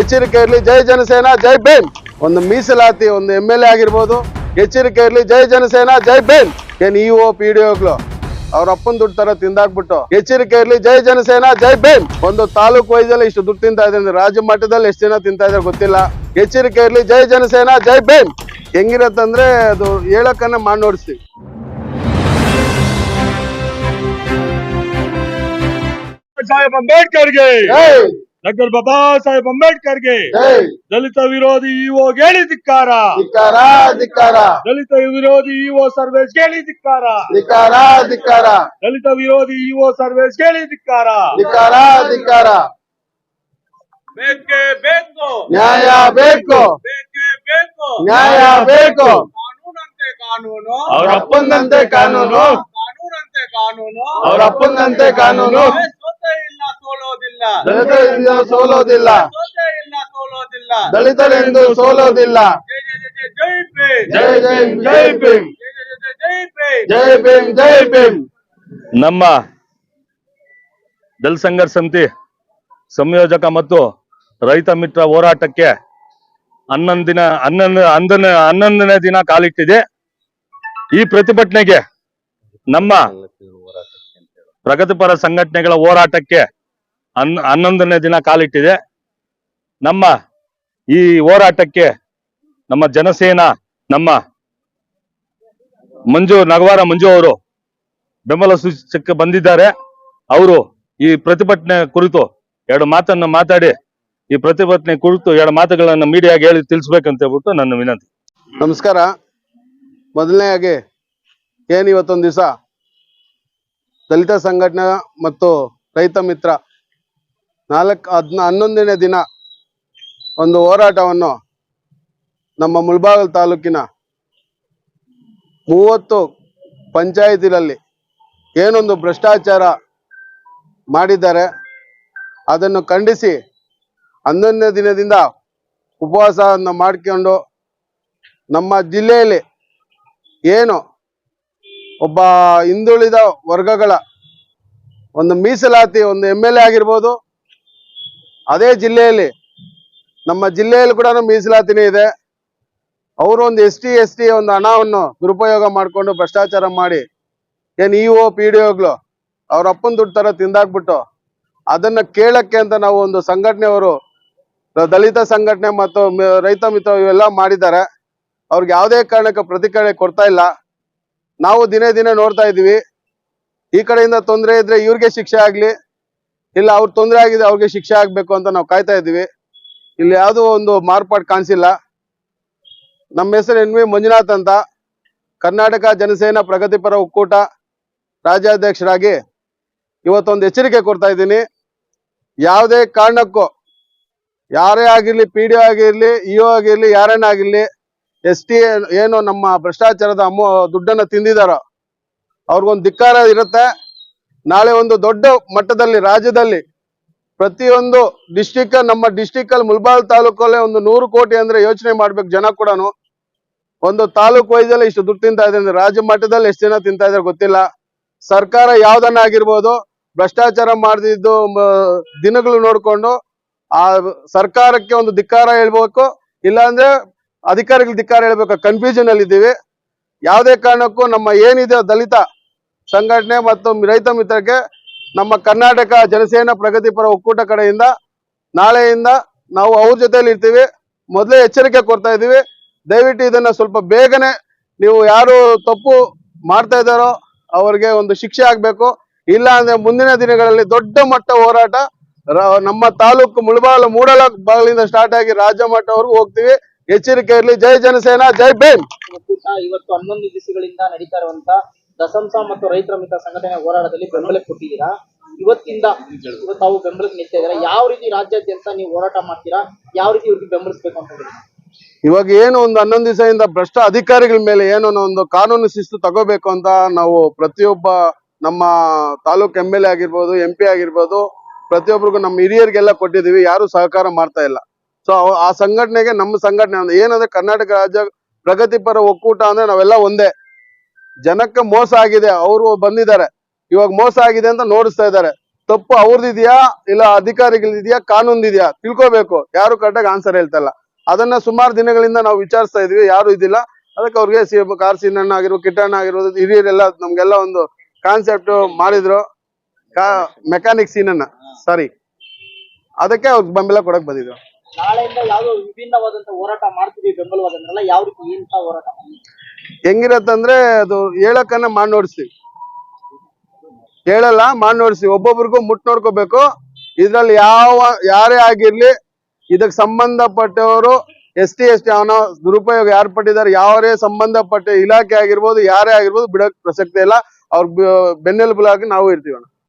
ಎಚ್ಚರಿಕೆ ಇರಲಿ. ಜೈ ಜನಸೇನಾ ಜೈ ಭೀಮ್. ಒಂದು ಮೀಸಲಾತಿ ಒಂದು ಎಂ ಎಲ್ ಎ ಆಗಿರ್ಬೋದು. ಎಚ್ಚರಿಕೆ ಇರಲಿ. ಜೈ ಜನಸೇನಾ ಜೈ ಭೀಮ್. ಏನ್ ಇ ಓ ಪಿ ಡಿ ಒಗಳು ಅವ್ರ ಅಪ್ಪನ ದುಡ್ಡು ತರ ತಿಂದಾಕ್ಬಿಟ್ಟು. ಎಚ್ಚರಿಕೆ ಇರಲಿ. ಜೈ ಜನಸೇನಾ ಜೈ ಭೀಮ್. ಒಂದು ತಾಲೂಕು ವೈದ್ಯದಲ್ಲಿ ಇಷ್ಟು ದುಡ್ಡು ತಿಂತಾ ಇದ್ರೆ ರಾಜ್ಯ ಮಟ್ಟದಲ್ಲಿ ಎಷ್ಟು ಜನ ತಿಂತಾ ಇದಾರೆ ಗೊತ್ತಿಲ್ಲ. ಎಚ್ಚರಿಕೆ ಇರಲಿ. ಜೈ ಜನಸೇನಾ ಜೈ ಭೀಮ್. ಹೆಂಗಿರತ್ತಂದ್ರೆ ಅದು ಹೇಳಕ್ಕನ್ನ ಮಾಡಿ ನೋಡಿಸ್ತೀವಿ ಸಾಹೇಬ್ ಅಂಬೇಡ್ಕರ್ಗೆ. ಡಾಕ್ಟರ್ ಬಾಬಾ ಸಾಹೇಬ್ ಅಂಬೇಡ್ಕರ್ಗೆ ದಲಿತ ವಿರೋಧಿ ಇಒ ಹೇಳಿ ಧಿಕ್ಕಾರ. ಧಿಕ್ಕಾರ ಧಿಕ್ಕಾರ. ದಲಿತ ವಿರೋಧಿ ಇಒ ಸರ್ವೇಸ್ ಹೇಳಿ ಧಿಕ್ಕಾರ. ಧಿಕ್ಕಾರ ಧಿಕ್ಕಾರ. ದಲಿತ ವಿರೋಧಿ ಇಒ ಸರ್ವೇಸ್ ಹೇಳಿ ಧಿಕ್ಕಾರ. ಧಿಕ್ಕಾರ ಧಿಕ್ಕಾರ. ಬೇಕೇ ಬೇಕು. ನ್ಯಾಯ ಬೇಕು. ಬೇಕೇ ಬೇಕು. ನ್ಯಾಯ ಬೇಕು. ಕಾನೂನಂತೆ ಕಾನೂನು. ಅವ್ರ ಅಪ್ಪಂದಂತೆ ಕಾನೂನು. ಕಾನೂನಂತೆ ಕಾನೂನು. ಅವ್ರ ಅಪ್ಪಂದಂತೆ ಕಾನೂನು. ದಲಿತರಿಂದ ಸೋಲೋದಿಲ್ಲ. ದಲಿತರೆಂದು ಸೋಲೋದಿಲ್ಲ. ಜೈ ಜೈ ಜೈ ಜೈ ಜೈ ಜೈ ಭೀಮ್. ಜೈ ಭೀಮ್. ಜೈ ಜೈ ನಮ್ಮ ದಲ್ ಸಂಘರ್ಷ ಸಮಿತಿ ಸಂಯೋಜಕ ಮತ್ತು ರೈತ ಮಿತ್ರ ಹೋರಾಟಕ್ಕೆ ಹನ್ನೊಂದು ದಿನ ಹನ್ನೊಂದು ಹನ್ನೊಂದನೇ ಹನ್ನೊಂದನೇ ದಿನ ಕಾಲಿಟ್ಟಿದೆ. ಈ ಪ್ರತಿಭಟನೆಗೆ ನಮ್ಮ ಪ್ರಗತಿಪರ ಸಂಘಟನೆಗಳ ಹೋರಾಟಕ್ಕೆ ಹನ್ ಹನ್ನೊಂದನೇ ದಿನ ಕಾಲಿಟ್ಟಿದೆ. ನಮ್ಮ ಈ ಹೋರಾಟಕ್ಕೆ ನಮ್ಮ ಜನಸೇನಾ, ನಮ್ಮ ಮಂಜು, ನಗವಾರ ಮಂಜು ಅವರು ಬೆಂಬಲ ಸೂಚಕ್ಕೆ ಬಂದಿದ್ದಾರೆ. ಅವರು ಈ ಪ್ರತಿಭಟನೆ ಕುರಿತು ಎರಡು ಮಾತನ್ನ ಮಾತಾಡಿ, ಈ ಪ್ರತಿಭಟನೆ ಕುರಿತು ಎರಡು ಮಾತುಗಳನ್ನ ಮೀಡಿಯಾಗೆ ಹೇಳಿ ತಿಳಿಸ್ಬೇಕಂತ ಹೇಳ್ಬಿಟ್ಟು ನನ್ನ ವಿನಂತಿ. ನಮಸ್ಕಾರ. ಮೊದಲನೆಯಾಗಿ ಏನ್ ಇವತ್ತೊಂದು ದಿವಸ? ದಲಿತ ಸಂಘಟನೆ ಮತ್ತು ರೈತ ಮಿತ್ರ ನಾಲ್ಕು ಹದ್ನ ಹನ್ನೊಂದನೇ ದಿನ ಒಂದು ಹೋರಾಟವನ್ನು ನಮ್ಮ ಮುಳಬಾಗಲ್ ತಾಲೂಕಿನ ಮೂವತ್ತು ಪಂಚಾಯತಿಗಳಲ್ಲಿ ಏನೊಂದು ಭ್ರಷ್ಟಾಚಾರ ಮಾಡಿದ್ದಾರೆ, ಅದನ್ನು ಖಂಡಿಸಿ ಹನ್ನೊಂದನೇ ದಿನದಿಂದ ಉಪವಾಸವನ್ನು ಮಾಡಿಕೊಂಡು ನಮ್ಮ ಜಿಲ್ಲೆಯಲ್ಲಿ ಏನು ಒಬ್ಬ ಹಿಂದುಳಿದ ವರ್ಗಗಳ ಒಂದು ಮೀಸಲಾತಿ, ಒಂದು ಎಂ ಎಲ್ ಎ ಆಗಿರ್ಬೋದು ಅದೇ ಜಿಲ್ಲೆಯಲ್ಲಿ, ನಮ್ಮ ಜಿಲ್ಲೆಯಲ್ಲಿ ಕೂಡ ಮೀಸಲಾತಿನೇ ಇದೆ. ಅವರು ಒಂದು ಎಸ್ ಟಿ ಎಸ್ ಟಿ ಒಂದು ಹಣವನ್ನು ದುರುಪಯೋಗ ಮಾಡಿಕೊಂಡು ಭ್ರಷ್ಟಾಚಾರ ಮಾಡಿ, ಏನು ಇ ಒ, ಪಿ ಡಿ ಒಗಳು ಅವ್ರ ಅಪ್ಪನ ದುಡ್ಡು ತರ ತಿಂದಾಕ್ಬಿಟ್ಟು ಅದನ್ನ ಕೇಳಕ್ಕೆ ಅಂತ ನಾವು ಒಂದು ಸಂಘಟನೆಯವರು, ದಲಿತ ಸಂಘಟನೆ ಮತ್ತು ರೈತ ಮಿತ್ರ ಇವೆಲ್ಲ ಮಾಡಿದ್ದಾರೆ. ಅವ್ರಿಗೆ ಯಾವುದೇ ಕಾರಣಕ್ಕೆ ಪ್ರತಿಕ್ರಿಯೆ ಕೊಡ್ತಾ ಇಲ್ಲ. ನಾವು ದಿನೇ ದಿನೇ ನೋಡ್ತಾ ಇದೀವಿ ಈ ಕಡೆಯಿಂದ ತೊಂದರೆ ಇದ್ರೆ ಇವ್ರಿಗೆ ಶಿಕ್ಷೆ ಆಗ್ಲಿ ಇಲ್ಲ, ಅವ್ರ ತೊಂದರೆ ಆಗಿದೆ, ಅವ್ರಿಗೆ ಶಿಕ್ಷೆ ಆಗ್ಬೇಕು ಅಂತ ನಾವು ಕಾಯ್ತಾ ಇದ್ದೀವಿ. ಇಲ್ಲಿ ಯಾವುದೋ ಒಂದು ಮಾರ್ಪಾಡು ಕಾಣಿಸಿಲ್ಲ. ನಮ್ಮ ಹೆಸರು ಎನ್ ವಿ ಮಂಜುನಾಥ್ ಅಂತ. ಕರ್ನಾಟಕ ಜನಸೇನಾ ಪ್ರಗತಿಪರ ಒಕ್ಕೂಟ ರಾಜ್ಯಾಧ್ಯಕ್ಷರಾಗಿ ಇವತ್ತೊಂದು ಎಚ್ಚರಿಕೆ ಕೊಡ್ತಾ ಇದ್ದೀನಿ. ಯಾವುದೇ ಕಾರಣಕ್ಕೂ, ಯಾರೇ ಆಗಿರಲಿ, ಪಿ ಡಿ ಒ ಆಗಿರಲಿ, ಇ ಒ ಆಗಿರಲಿ, ಯಾರನ್ನ ಆಗಿರಲಿ, ಎಸ್ ಟಿ ಏನು ನಮ್ಮ ಭ್ರಷ್ಟಾಚಾರದ ಅಮ್ಮ ದುಡ್ಡನ್ನ ತಿಂದಿದಾರೋ, ಅವ್ರಿಗೊಂದು ಧಿಕ್ಕಾರ ಇರುತ್ತೆ. ನಾಳೆ ಒಂದು ದೊಡ್ಡ ಮಟ್ಟದಲ್ಲಿ, ರಾಜ್ಯದಲ್ಲಿ ಪ್ರತಿಯೊಂದು ಡಿಸ್ಟಿಕ್ ನಮ್ಮ ಡಿಸ್ಟಿಕ್ ಅಲ್ಲಿ ಮುಲ್ಬಾಲ್ ತಾಲೂಕಲ್ಲೇ ಒಂದು ನೂರು ಕೋಟಿ ಅಂದ್ರೆ ಯೋಚನೆ ಮಾಡ್ಬೇಕು ಜನ ಕೂಡ ಒಂದು ತಾಲೂಕು ವೈದ್ಯದಲ್ಲಿ ಇಷ್ಟು ದುಡ್ಡು ತಿಂತಾ ಇದೆ ಅಂದ್ರೆ ರಾಜ್ಯ ಮಟ್ಟದಲ್ಲಿ ಎಷ್ಟು ಜನ ತಿಂತಾ ಇದ್ರೆ ಗೊತ್ತಿಲ್ಲ. ಸರ್ಕಾರ ಯಾವ್ದನ್ನ ಆಗಿರ್ಬೋದು, ಭ್ರಷ್ಟಾಚಾರ ಮಾಡಿದ್ದು ದಿನಗಳು ನೋಡ್ಕೊಂಡು ಆ ಸರ್ಕಾರಕ್ಕೆ ಒಂದು ಧಿಕ್ಕಾರ ಹೇಳ್ಬೇಕು, ಇಲ್ಲಾಂದ್ರೆ ಅಧಿಕಾರಿಗಳು ಧಿಕ್ಕಾರ ಹೇಳ್ಬೇಕು. ಕನ್ಫ್ಯೂಷನ್ ಅಲ್ಲಿ ಇದ್ದೀವಿ ಯಾವುದೇ ಕಾರಣಕ್ಕೂ ನಮ್ಮ ಏನಿದೆ ದಲಿತ ಸಂಘಟನೆ ಮತ್ತು ರೈತ ಮಿತ್ರಕ್ಕೆ ನಮ್ಮ ಕರ್ನಾಟಕ ಜನಸೇನಾ ಪ್ರಗತಿಪರ ಒಕ್ಕೂಟ ಕಡೆಯಿಂದ ನಾಳೆಯಿಂದ ನಾವು ಅವ್ರ ಜೊತೆಯಲ್ಲಿ ಇರ್ತೀವಿ. ಮೊದಲೇ ಎಚ್ಚರಿಕೆ ಕೊಡ್ತಾ ಇದ್ದೀವಿ. ದಯವಿಟ್ಟು ಇದನ್ನ ಸ್ವಲ್ಪ ಬೇಗನೆ ನೀವು ಯಾರು ತಪ್ಪು ಮಾಡ್ತಾ ಇದ್ದಾರೋ ಅವರಿಗೆ ಒಂದು ಶಿಕ್ಷೆ ಆಗ್ಬೇಕು. ಇಲ್ಲ ಅಂದ್ರೆ ಮುಂದಿನ ದಿನಗಳಲ್ಲಿ ದೊಡ್ಡ ಮಟ್ಟ ಹೋರಾಟ ನಮ್ಮ ತಾಲೂಕು ಮುಳಬಾಲ ಮೂಡಲ ಬಾಗಿಲಿಂದ ಸ್ಟಾರ್ಟ್ ಆಗಿ ರಾಜ್ಯ ಮಟ್ಟವರೆಗೂ ಹೋಗ್ತೀವಿ. ಎಚ್ಚರಿಕೆ ಇರಲಿ. ಜೈ ಜನಸೇನಾ, ಜೈ ಭೀಮ್. ಇವತ್ತು ಹನ್ನೊಂದು ದಿವಸಗಳಿಂದ ನಡೀತಾ ಇರುವಂತ ದಸಂಸ ಮತ್ತು ರೈತರ ಮಿತ್ರ ಸಂಘಟನೆ ಹೋರಾಟದಲ್ಲಿ ಬೆಂಬಲ ಕೊಟ್ಟಿದ್ದೀರಾ? ಇವತ್ತಿಂದ ಇವತ್ತು ತಾವು ಬೆಂಬಲಕ್ಕೆ ನಿಲ್ತಾ ಇದ್ದೀರಾ ಯಾವ ರೀತಿ ರಾಜ್ಯಾದ್ಯಂತ ನೀವು ಹೋರಾಟ ಮಾಡ್ತೀರಾ? ಯಾವ ರೀತಿ ಇವ್ರಿಗೆ ಬೆಂಬಲಿಸಬೇಕು ಅಂತ ಹೇಳಿ ಇವಾಗ ಏನು ಒಂದು ಹನ್ನೊಂದು ದಿವಸದಿಂದ ಭ್ರಷ್ಟ ಅಧಿಕಾರಿಗಳ ಮೇಲೆ ಏನೋ ಒಂದು ಕಾನೂನು ಶಿಸ್ತು ತಗೋಬೇಕು ಅಂತ ನಾವು ಪ್ರತಿಯೊಬ್ಬ ನಮ್ಮ ತಾಲೂಕ್ ಎಂ ಎಲ್ ಎ ಆಗಿರ್ಬೋದು ಎಂ ಪಿ ಆಗಿರ್ಬೋದು ಪ್ರತಿಯೊಬ್ಬರಿಗೂ ನಮ್ಮ ಹಿರಿಯರಿಗೆಲ್ಲ ಕೊಟ್ಟಿದೀವಿ ಯಾರು ಸಹಕಾರ ಮಾಡ್ತಾ ಇಲ್ಲ. ಸೊ ಆ ಸಂಘಟನೆಗೆ ನಮ್ಮ ಸಂಘಟನೆ ಏನಂದ್ರೆ ಕರ್ನಾಟಕ ರಾಜ್ಯ ಪ್ರಗತಿಪರ ಒಕ್ಕೂಟ ಅಂದ್ರೆ ನಾವೆಲ್ಲ ಒಂದೇ. ಜನಕ್ಕೆ ಮೋಸ ಆಗಿದೆ, ಅವರು ಬಂದಿದ್ದಾರೆ. ಇವಾಗ ಮೋಸ ಆಗಿದೆ ಅಂತ ನೋಡಿಸ್ತಾ ಇದ್ದಾರೆ. ತಪ್ಪು ಅವ್ರದಿದ್ಯಾ ಇಲ್ಲ ಅಧಿಕಾರಿಗಳಿದೆಯಾ, ಕಾನೂನಿದೆಯಾ? ತಿಳ್ಕೊಬೇಕು. ಯಾರು ಕರೆಕ್ಟಾಗಿ ಆನ್ಸರ್ ಹೇಳ್ತಾ ಇಲ್ಲ ಅದನ್ನ ಸುಮಾರು ದಿನಗಳಿಂದ ನಾವು ವಿಚಾರಿಸ್ತಾ ಇದೀವಿ, ಯಾರು ಇದಿಲ್ಲ. ಅದಕ್ಕೆ ಅವ್ರಿಗೆ ಸಿ ಕಾರ್ ಸೀನಣ್ಣ ಆಗಿರ್ಬೋದು ಕಿಟ್ಟಣ್ಣ ಆಗಿರ್ಬೋದು, ಹಿರಿಯರೆಲ್ಲ ನಮ್ಗೆಲ್ಲ ಒಂದು ಕಾನ್ಸೆಪ್ಟ್ ಮಾಡಿದ್ರು. ಮೆಕ್ಯಾನಿಕ್ ಸೀನನ್ನ ಸಾರಿ. ಅದಕ್ಕೆ ಅವ್ರಿಗೆ ಬೆಂಬಲ ಕೊಡಕ್ ಬಂದಿದ್ರು. ನಾಳೆಯಿಂದ ಯಾವ್ದೋ ವಿಭಿನ್ನವಾದಂತ ಹೋರಾಟ ಮಾಡ್ತೀವಿ ಬೆಂಬಲವಾದಂದ್ರಲ್ಲ ಯಾವ ರೀತಿ ಹೋರಾಟ ಹೆಂಗಿರತ್ತಂದ್ರೆ ಅದು ಹೇಳಕ್ಕನ್ನ ಮಾಡಿ ಹೇಳಲ್ಲ, ಮಾಡಿ ಒಬ್ಬೊಬ್ರಿಗೂ ಮುಟ್ ನೋಡ್ಕೋಬೇಕು. ಇದ್ರಲ್ಲಿ ಯಾವ, ಯಾರೇ ಆಗಿರ್ಲಿ, ಇದಕ್ಕೆ ಸಂಬಂಧಪಟ್ಟವರು, ಎಸ್ ಟಿ ಎಸ್ ಟಿ, ಅವನ ದುರುಪಯೋಗ ಯಾರು ಪಟ್ಟಿದ್ದಾರೆ, ಯಾರೇ ಸಂಬಂಧಪಟ್ಟ ಇಲಾಖೆ ಆಗಿರ್ಬೋದು, ಯಾರೇ ಆಗಿರ್ಬೋದು, ಬಿಡಕ್ ಪ್ರಸಕ್ತಿ ಇಲ್ಲ. ಅವ್ರ ಬೆನ್ನೆಲುಬಾಗಿ ನಾವು ಇರ್ತೀವಿ ಅಣ್ಣ.